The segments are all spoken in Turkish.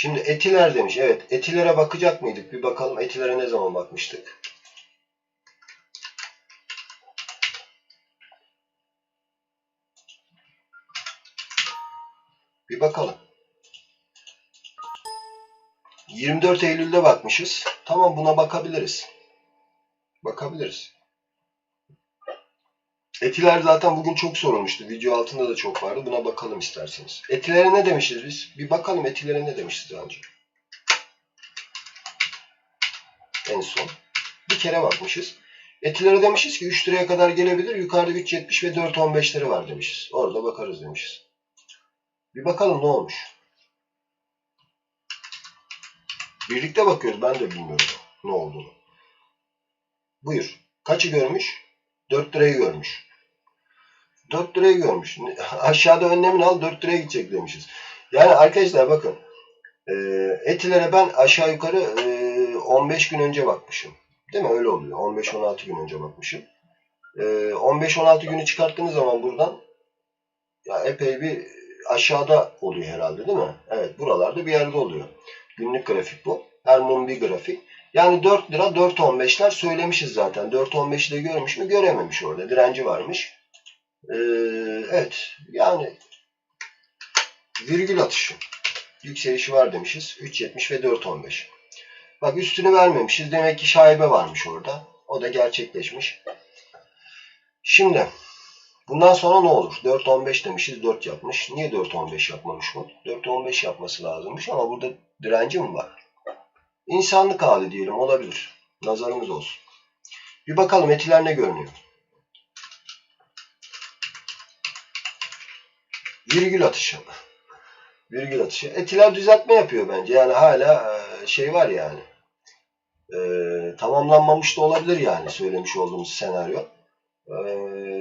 Şimdi etiler demiş. Evet etilere bakacak mıydık? Bir bakalım etilere ne zaman bakmıştık? Bir bakalım. 24 Eylül'de bakmışız. Tamam buna bakabiliriz. Bakabiliriz. Etiler zaten bugün çok sorulmuştu. Video altında da çok vardı. Buna bakalım isterseniz. Etilere ne demişiz biz? Bir bakalım etilere ne demişiz önce. En son. Bir kere bakmışız. Etilere demişiz ki 3 liraya kadar gelebilir. Yukarıda 3.70 ve 4.15'leri var demişiz. Orada bakarız demişiz. Bir bakalım ne olmuş. Birlikte bakıyoruz. Ben de bilmiyorum ne olduğunu. Buyur. Kaçı görmüş? 4 lirayı görmüş. 4 lirayı görmüş. Aşağıda önlemini al 4 liraya gidecek demişiz. Yani arkadaşlar bakın. E, etilere ben aşağı yukarı e, 15 gün önce bakmışım. Değil mi? Öyle oluyor. 15-16 gün önce bakmışım. E, 15-16 günü çıkarttığınız zaman buradan ya epey bir aşağıda oluyor herhalde değil mi? Evet buralarda bir yerde oluyor. Günlük grafik bu. Her mum bir grafik. Yani 4 lira 4.15'ler söylemişiz zaten. 4.15'i de görmüş mü? Görememiş orada. Direnci varmış. Ee, evet. Yani virgül atışı. Yükselişi var demişiz. 3.70 ve 4.15. Bak üstünü vermemişiz. Demek ki şaibe varmış orada. O da gerçekleşmiş. Şimdi bundan sonra ne olur? 4.15 demişiz. 4 yapmış. Niye 4.15 yapmamış bu? 4.15 yapması lazımmış ama burada direnci mi var? İnsanlık hali diyelim olabilir. Nazarımız olsun. Bir bakalım etiler ne görünüyor? Virgül atışı. Virgül atışı. Etiler düzeltme yapıyor bence. Yani hala şey var yani. E, tamamlanmamış da olabilir yani söylemiş olduğumuz senaryo. E,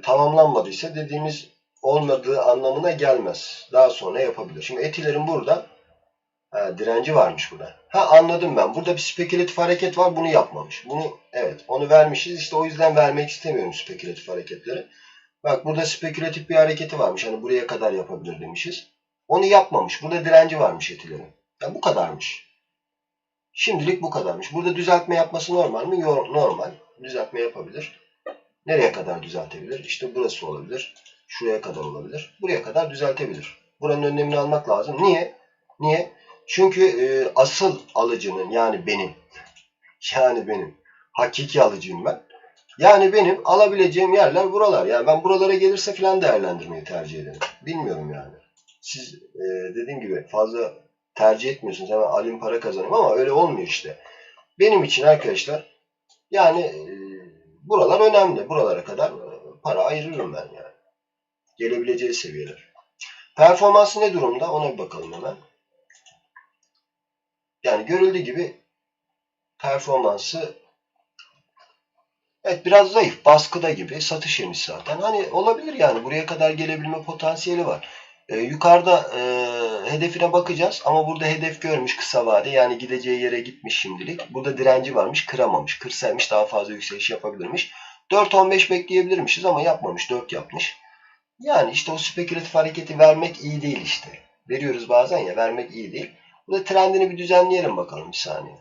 tamamlanmadıysa dediğimiz olmadığı anlamına gelmez. Daha sonra yapabilir. Şimdi etilerin burada Ha, direnci varmış burada. Ha anladım ben. Burada bir spekülatif hareket var. Bunu yapmamış. Bunu evet onu vermişiz. İşte o yüzden vermek istemiyorum spekülatif hareketleri. Bak burada spekülatif bir hareketi varmış. Hani buraya kadar yapabilir demişiz. Onu yapmamış. Burada direnci varmış etilerin. Ya bu kadarmış. Şimdilik bu kadarmış. Burada düzeltme yapması normal mi? Yo, normal. Düzeltme yapabilir. Nereye kadar düzeltebilir? İşte burası olabilir. Şuraya kadar olabilir. Buraya kadar düzeltebilir. Buranın önlemini almak lazım. Niye? Niye? Çünkü e, asıl alıcının yani benim yani benim hakiki alıcıyım ben. Yani benim alabileceğim yerler buralar. Yani ben buralara gelirse falan değerlendirmeyi tercih ederim. Bilmiyorum yani. Siz e, dediğim gibi fazla tercih etmiyorsunuz. Hemen alayım para kazanayım ama öyle olmuyor işte. Benim için arkadaşlar yani e, buralar önemli. Buralara kadar e, para ayırırım ben yani. Gelebileceği seviyeler. Performansı ne durumda? Ona bir bakalım hemen. Yani görüldüğü gibi performansı evet biraz zayıf. Baskıda gibi. Satış yemiş zaten. Hani olabilir yani. Buraya kadar gelebilme potansiyeli var. Ee, yukarıda e, hedefine bakacağız. Ama burada hedef görmüş kısa vade. Yani gideceği yere gitmiş şimdilik. Burada direnci varmış. Kıramamış. Kırsaymış daha fazla yükseliş yapabilirmiş. 4-15 bekleyebilirmişiz ama yapmamış. 4 yapmış. Yani işte o spekülatif hareketi vermek iyi değil işte. Veriyoruz bazen ya vermek iyi değil. Burada trendini bir düzenleyelim bakalım bir saniye.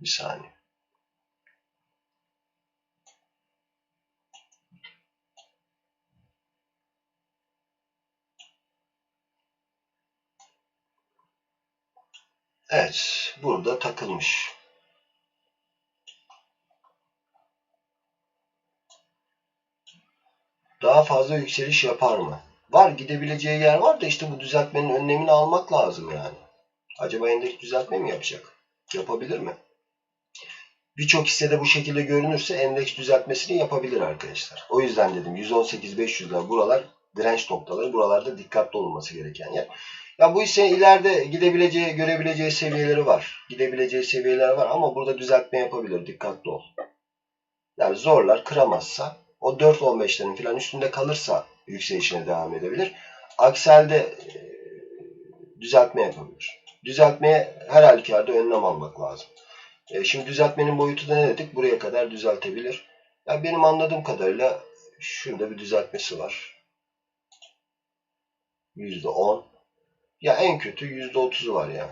Bir saniye. Evet, burada takılmış. Daha fazla yükseliş yapar mı? Var gidebileceği yer var da işte bu düzeltmenin önlemini almak lazım yani. Acaba endeks düzeltme mi yapacak? Yapabilir mi? Birçok hissede bu şekilde görünürse endeks düzeltmesini yapabilir arkadaşlar. O yüzden dedim 118-500'ler buralar direnç noktaları. Buralarda dikkatli olması gereken yer. Ya bu hissenin ileride gidebileceği, görebileceği seviyeleri var. Gidebileceği seviyeler var ama burada düzeltme yapabilir. Dikkatli ol. Yani zorlar, kıramazsa o 4.15'lerin falan üstünde kalırsa yükselişine devam edebilir. Aksel'de e, düzeltme yapabilir. Düzeltmeye her halükarda önlem almak lazım. E, şimdi düzeltmenin boyutu da ne dedik? Buraya kadar düzeltebilir. Yani benim anladığım kadarıyla şurada bir düzeltmesi var. %10. Ya en kötü %30'u var yani.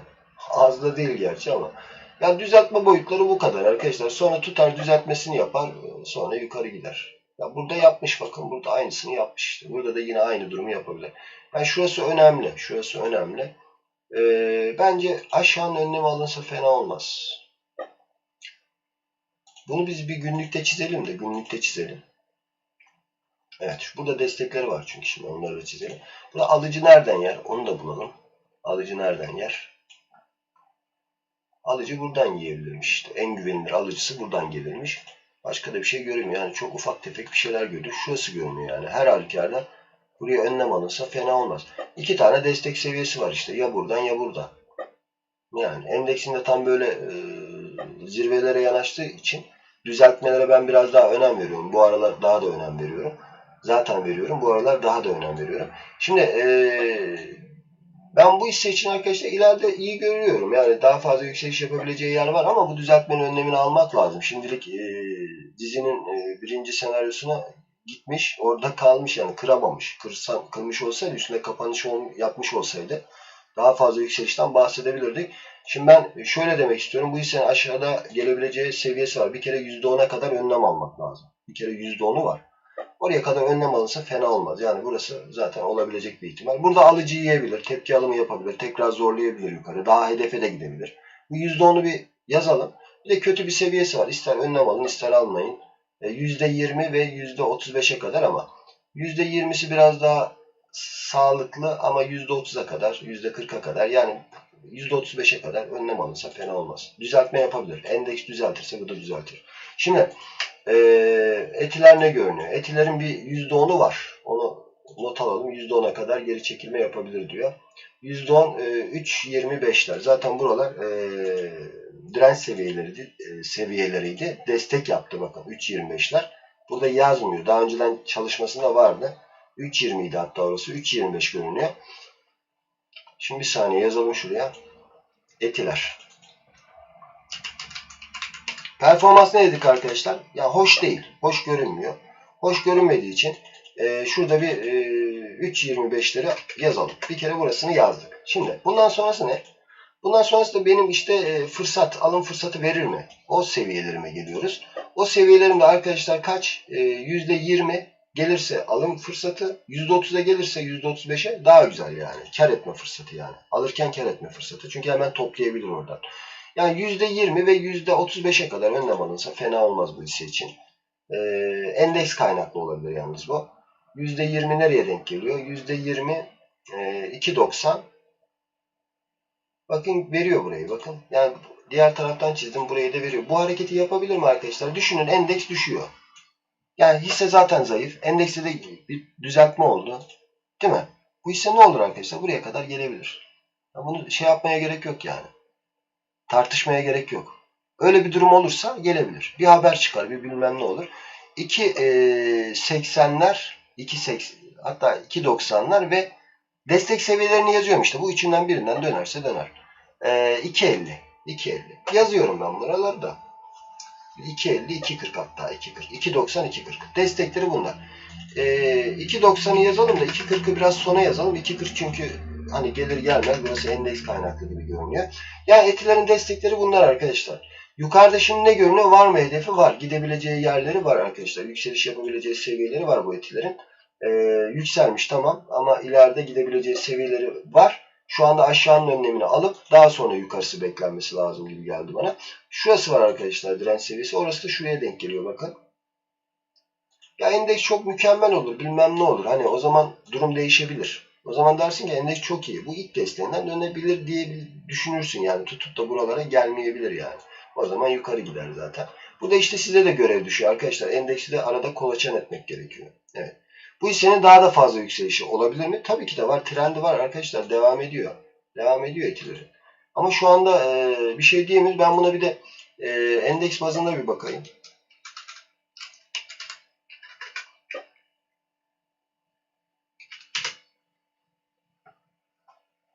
Az da değil gerçi ama. Yani düzeltme boyutları bu kadar arkadaşlar. Sonra tutar düzeltmesini yapar. Sonra yukarı gider. Ya burada yapmış bakın. Burada aynısını yapmış işte. Burada da yine aynı durumu yapabilir. Yani şurası önemli. Şurası önemli. Ee, bence aşağının önlemi alınsa fena olmaz. Bunu biz bir günlükte çizelim de günlükte çizelim. Evet burada destekleri var çünkü şimdi onları da çizelim. Burada alıcı nereden yer onu da bulalım. Alıcı nereden yer? Alıcı buradan yiyebilirmiş işte. En güvenilir alıcısı buradan gelirmiş. Başka da bir şey görünmüyor. Yani çok ufak tefek bir şeyler görüyor. Şurası görünüyor yani. Her halükarda buraya önlem alınsa fena olmaz. İki tane destek seviyesi var işte. Ya buradan ya buradan. Yani endeksinde tam böyle e, zirvelere yanaştığı için düzeltmelere ben biraz daha önem veriyorum. Bu aralar daha da önem veriyorum. Zaten veriyorum. Bu aralar daha da önem veriyorum. Şimdi e, ben bu hisse için arkadaşlar ileride iyi görüyorum. Yani daha fazla yükseliş yapabileceği yer var ama bu düzeltmenin önlemini almak lazım. Şimdilik e, dizinin e, birinci senaryosuna gitmiş. Orada kalmış yani kıramamış. Kırsam, kırmış olsaydı üstüne kapanış yapmış olsaydı daha fazla yükselişten bahsedebilirdik. Şimdi ben şöyle demek istiyorum. Bu hissenin aşağıda gelebileceği seviyesi var. Bir kere %10'a kadar önlem almak lazım. Bir kere %10'u var. Oraya kadar önlem alınsa fena olmaz. Yani burası zaten olabilecek bir ihtimal. Burada alıcı yiyebilir, tepki alımı yapabilir, tekrar zorlayabilir yukarı. Daha hedefe de gidebilir. Bu %10'u bir yazalım. Bir de kötü bir seviyesi var. İster önlem alın, ister almayın. %20 ve %35'e kadar ama %20'si biraz daha sağlıklı ama %30'a kadar, %40'a kadar yani %35'e kadar önlem alınsa fena olmaz. Düzeltme yapabilir. Endeks düzeltirse bu da düzeltir. Şimdi e, etiler ne görünüyor? Etilerin bir %10'u var. Onu not alalım. %10'a kadar geri çekilme yapabilir diyor. %10 e, 3.25'ler. Zaten buralar e, direnç seviyeleriydi, e, seviyeleriydi. Destek yaptı bakın 3.25'ler. Burada yazmıyor. Daha önceden çalışmasında vardı. 3.20 idi hatta orası. 3.25 görünüyor. Şimdi bir saniye yazalım şuraya. Etiler. Performans ne dedik arkadaşlar? Ya hoş değil. Hoş görünmüyor. Hoş görünmediği için e, şurada bir e, 3.25'leri yazalım. Bir kere burasını yazdık. Şimdi bundan sonrası ne? Bundan sonrası da benim işte e, fırsat, alım fırsatı verir mi? O seviyelerime geliyoruz. O seviyelerimde arkadaşlar kaç? E, %20 gelirse alım fırsatı, %30'a gelirse %35'e daha güzel yani. Kar etme fırsatı yani. Alırken kar etme fırsatı. Çünkü hemen toplayabilir oradan. Yani %20 ve %35'e kadar önlem alınsa fena olmaz bu hisse için. Ee, endeks kaynaklı olabilir yalnız bu. %20 nereye denk geliyor? %20 e, 2.90 Bakın veriyor burayı bakın. Yani diğer taraftan çizdim burayı da veriyor. Bu hareketi yapabilir mi arkadaşlar? Düşünün endeks düşüyor. Yani hisse zaten zayıf. Endekste de bir düzeltme oldu. Değil mi? Bu hisse ne olur arkadaşlar? Buraya kadar gelebilir. Bunu şey yapmaya gerek yok yani. Tartışmaya gerek yok. Öyle bir durum olursa gelebilir. Bir haber çıkar, bir bilmem ne olur. 2.80'ler, 2.80 hatta 2.90'lar ve destek seviyelerini yazıyorum işte. Bu üçünden birinden dönerse döner. Ee, 2.50, 2.50. Yazıyorum ben buraları da. 2.50, 2.40 hatta 2.40. 2.90, 2.40. Destekleri bunlar. Ee, 2.90'ı yazalım da 2.40'ı biraz sona yazalım. 2.40 çünkü hani gelir gelmez burası endeks kaynaklı gibi görünüyor. Yani etilerin destekleri bunlar arkadaşlar. Yukarıda şimdi ne görünüyor? Var mı hedefi? Var. Gidebileceği yerleri var arkadaşlar. Yükseliş yapabileceği seviyeleri var bu etilerin. Ee, yükselmiş tamam ama ileride gidebileceği seviyeleri var. Şu anda aşağının önlemini alıp daha sonra yukarısı beklenmesi lazım gibi geldi bana. Şurası var arkadaşlar direnç seviyesi. Orası da şuraya denk geliyor bakın. Ya endeks çok mükemmel olur bilmem ne olur. Hani o zaman durum değişebilir. O zaman dersin ki endeks çok iyi. Bu ilk desteğinden dönebilir diye düşünürsün yani. Tutup da buralara gelmeyebilir yani. O zaman yukarı gider zaten. Bu da işte size de görev düşüyor arkadaşlar. Endeksi de arada kolaçan etmek gerekiyor. Evet. Bu hissenin daha da fazla yükselişi olabilir mi? Tabii ki de var. Trendi var arkadaşlar. Devam ediyor. Devam ediyor etileri. Ama şu anda e, bir şey diyemiyoruz. Ben buna bir de e, endeks bazında bir bakayım.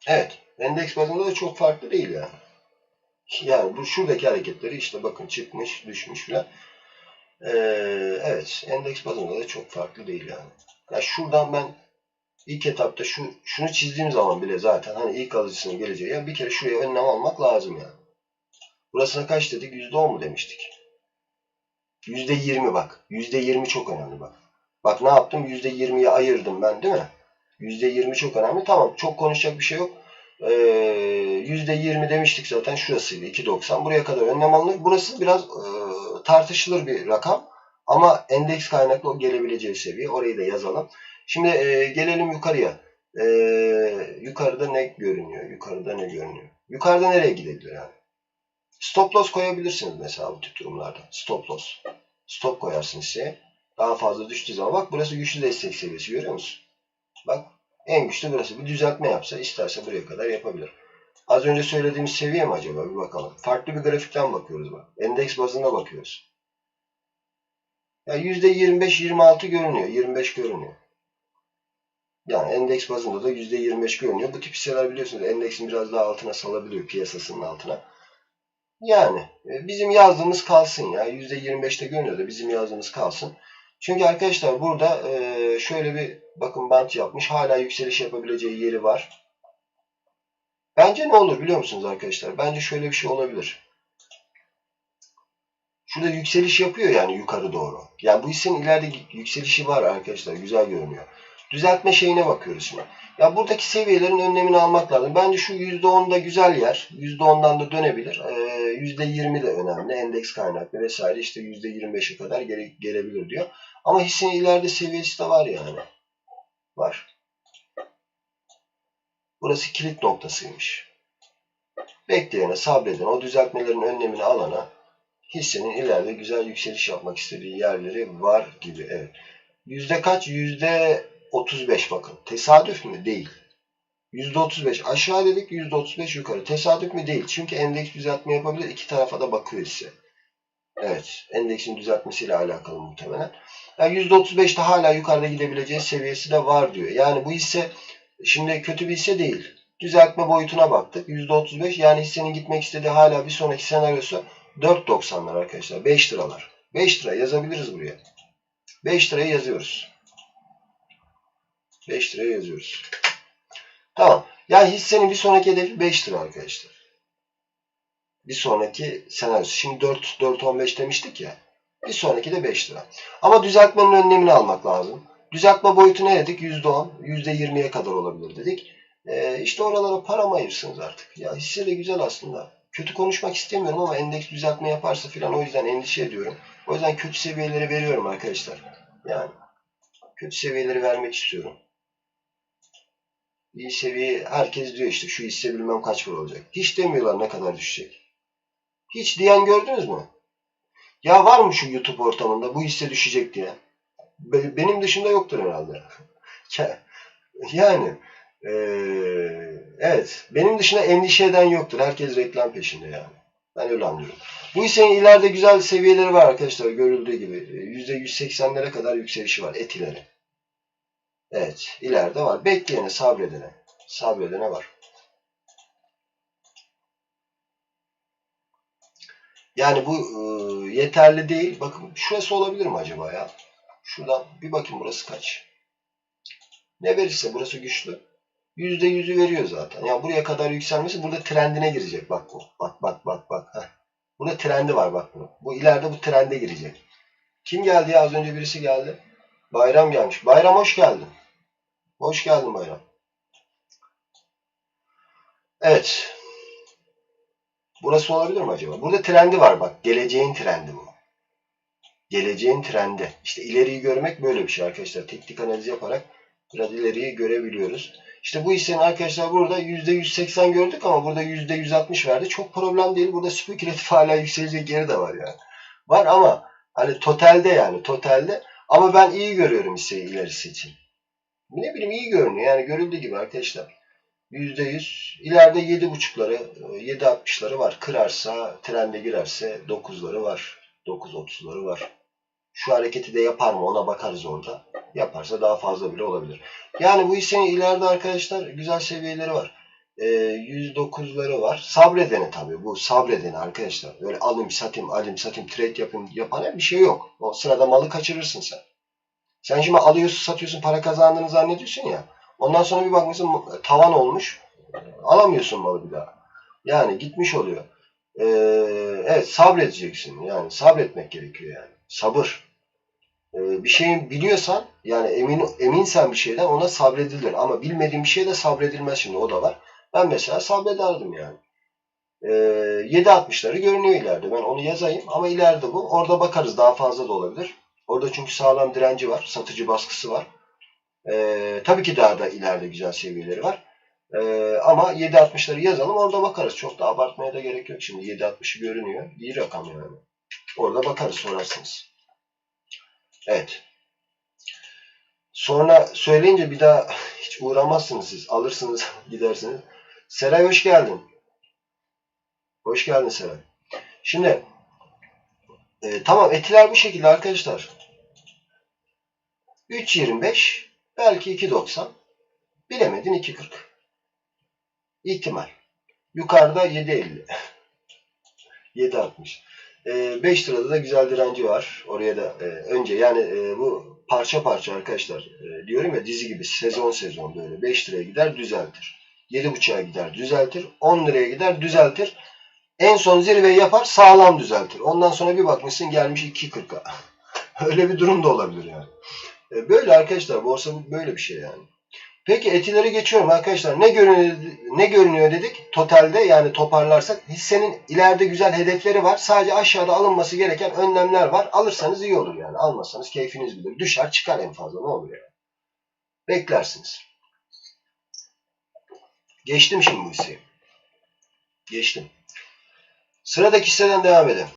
Evet. Endeks bazında da çok farklı değil yani. Yani bu şuradaki hareketleri işte bakın çıkmış, düşmüş filan. Ee, evet. Endeks bazında da çok farklı değil yani. Ya şuradan ben ilk etapta şu şunu çizdiğim zaman bile zaten hani ilk alıcısının geleceği ya bir kere şuraya önlem almak lazım yani. Burasına kaç dedik? %10 mu demiştik? %20 bak. %20 çok önemli bak. Bak ne yaptım? %20'ye ayırdım ben değil mi? %20 çok önemli. Tamam çok konuşacak bir şey yok. Ee, %20 demiştik zaten şurasıydı 2.90. Buraya kadar önlem alınır. Burası biraz e, tartışılır bir rakam. Ama endeks kaynaklı o gelebileceği seviye. Orayı da yazalım. Şimdi e, gelelim yukarıya. E, yukarıda ne görünüyor? Yukarıda ne görünüyor? Yukarıda nereye gidebilir yani? Stop loss koyabilirsiniz mesela bu tip durumlarda. Stop loss. Stop koyarsınız size. Daha fazla düştüğü zaman bak burası güçlü destek seviyesi görüyor musun? Bak en güçlü burası. Bir düzeltme yapsa isterse buraya kadar yapabilir. Az önce söylediğimiz seviye mi acaba? Bir bakalım. Farklı bir grafikten bakıyoruz bak. Endeks bazında bakıyoruz. Ya %25-26 görünüyor. 25 görünüyor. Yani endeks bazında da %25 görünüyor. Bu tip hisseler biliyorsunuz endeksin biraz daha altına salabiliyor piyasasının altına. Yani e, bizim yazdığımız kalsın ya. %25'te görünüyor da bizim yazdığımız kalsın. Çünkü arkadaşlar burada e, şöyle bir bakın bant yapmış. Hala yükseliş yapabileceği yeri var. Bence ne olur biliyor musunuz arkadaşlar? Bence şöyle bir şey olabilir. Şurada yükseliş yapıyor yani yukarı doğru. Yani bu hissenin ileride yükselişi var arkadaşlar. Güzel görünüyor. Düzeltme şeyine bakıyoruz şimdi. Ya buradaki seviyelerin önlemini almak lazım. Bence şu %10'da güzel yer. %10'dan da dönebilir. Ee, %20 de önemli. Endeks kaynaklı vesaire işte %25'e kadar gele, gelebilir diyor. Ama hissenin ileride seviyesi de var yani. Var. Burası kilit noktasıymış. Bekleyene, sabredene, o düzeltmelerin önlemini alana hissenin ileride güzel yükseliş yapmak istediği yerleri var gibi. Evet. Yüzde kaç? Yüzde 35 bakın. Tesadüf mü? Değil. %35 aşağı dedik, %35 yukarı. Tesadüf mü? Değil. Çünkü endeks düzeltme yapabilir. İki tarafa da bakıyor hisse. Evet. Endeksin düzeltmesiyle alakalı muhtemelen. Yani %35'te hala yukarıda gidebileceği seviyesi de var diyor. Yani bu hisse şimdi kötü bir hisse değil. Düzeltme boyutuna baktık. %35 yani hissenin gitmek istediği hala bir sonraki senaryosu 4.90'lar arkadaşlar. 5 liralar. 5 lira yazabiliriz buraya. 5 liraya yazıyoruz. 5 liraya yazıyoruz. Tamam. Yani hissenin bir sonraki hedefi 5 lira arkadaşlar. Bir sonraki senaryosu. Şimdi 4, 4.15 demiştik ya. Bir sonraki de 5 lira. Ama düzeltmenin önlemini almak lazım. Düzeltme boyutu ne dedik? %10, %20'ye kadar olabilir dedik. Ee, işte oralara para mı ayırsınız artık? Ya hisse de güzel aslında. Kötü konuşmak istemiyorum ama endeks düzeltme yaparsa filan o yüzden endişe ediyorum. O yüzden kötü seviyeleri veriyorum arkadaşlar. Yani kötü seviyeleri vermek istiyorum. İyi seviye herkes diyor işte şu hisse bilmem kaç para olacak. Hiç demiyorlar ne kadar düşecek. Hiç diyen gördünüz mü? Ya var mı şu YouTube ortamında bu hisse düşecek diye? Benim dışında yoktur herhalde. yani ee, evet benim dışında endişe eden yoktur. Herkes reklam peşinde yani. Ben öyle anlıyorum. Bu hissenin ileride güzel seviyeleri var arkadaşlar görüldüğü gibi. %180'lere kadar yükselişi var etileri. Evet ileride var. Bekleyene sabredene. Sabredene var. Yani bu e, yeterli değil. Bakın şurası olabilir mi acaba ya? Şuradan bir bakın burası kaç. Ne verirse burası güçlü. %100'ü veriyor zaten. Yani buraya kadar yükselmesi burada trendine girecek. Bak bu. Bak bak bak bak. Heh. Burada trendi var bak bu. Bu ileride bu trende girecek. Kim geldi ya? Az önce birisi geldi. Bayram gelmiş. Bayram hoş geldin. Hoş geldin Bayram. Evet. Burası olabilir mi acaba? Burada trendi var bak. Geleceğin trendi bu. Geleceğin trendi. İşte ileriyi görmek böyle bir şey arkadaşlar. Teknik analiz yaparak biraz ileriyi görebiliyoruz. İşte bu hissenin arkadaşlar burada %180 gördük ama burada %160 verdi. Çok problem değil. Burada spekülatif hala yükselecek yeri de var yani. Var ama hani totalde yani totalde ama ben iyi görüyorum hisseyi ilerisi için. Ne bileyim iyi görünüyor. Yani görüldüğü gibi arkadaşlar. %100. İleride 7.5'ları, 7.60'ları var. Kırarsa, trende girerse 9'ları var. 9.30'ları var. Şu hareketi de yapar mı ona bakarız orada. Yaparsa daha fazla bile olabilir. Yani bu hissenin ileride arkadaşlar güzel seviyeleri var. E, 109'ları var. Sabredeni tabii. Bu sabredeni arkadaşlar. Böyle alayım satayım alayım satayım trade yapayım yapan bir şey yok. O sırada malı kaçırırsın sen. Sen şimdi alıyorsun satıyorsun para kazandığını zannediyorsun ya. Ondan sonra bir bakmışsın tavan olmuş. Alamıyorsun malı bir daha. Yani gitmiş oluyor. Ee, evet sabredeceksin. Yani sabretmek gerekiyor yani. Sabır. Ee, bir şeyin biliyorsan yani emin eminsen bir şeyden ona sabredilir. Ama bilmediğin bir şeye de sabredilmez şimdi o da var. Ben mesela sabrederdim yani. Ee, 7.60'ları görünüyor ileride. Ben onu yazayım ama ileride bu. Orada bakarız daha fazla da olabilir. Orada çünkü sağlam direnci var. Satıcı baskısı var. Ee, tabii ki daha da ileride güzel seviyeleri var. Ee, ama 7.60'ları yazalım orada bakarız. Çok da abartmaya da gerek yok şimdi. 7.60'ı görünüyor. İyi rakam yani. Orada bakarız sorarsınız. Evet. Sonra söyleyince bir daha hiç uğramazsınız siz. Alırsınız gidersiniz. Seray hoş geldin. Hoş geldin Seray. Şimdi e, tamam etiler bu şekilde arkadaşlar. 3.25 belki 2.90 bilemedin 2.40 ihtimal. Yukarıda 7.50 7.60 e, 5 lirada da güzel direnci var. Oraya da e, önce yani e, bu parça parça arkadaşlar e, diyorum ya dizi gibi sezon sezon böyle 5 liraya gider düzeltir. 7.5'a gider düzeltir. 10 liraya gider düzeltir. En son zirveyi yapar sağlam düzeltir. Ondan sonra bir bakmışsın gelmiş 2.40'a. Öyle bir durum da olabilir yani. E, Böyle arkadaşlar borsa böyle bir şey yani. Peki etileri geçiyorum arkadaşlar. Ne görünüyor, ne görünüyor dedik? Totalde yani toparlarsak hissenin ileride güzel hedefleri var. Sadece aşağıda alınması gereken önlemler var. Alırsanız iyi olur yani. Almazsanız keyfiniz bilir. Düşer çıkar en fazla ne olur yani. Beklersiniz. Geçtim şimdi bu hisseyi. Geçtim. Sıradaki hisseden devam edelim.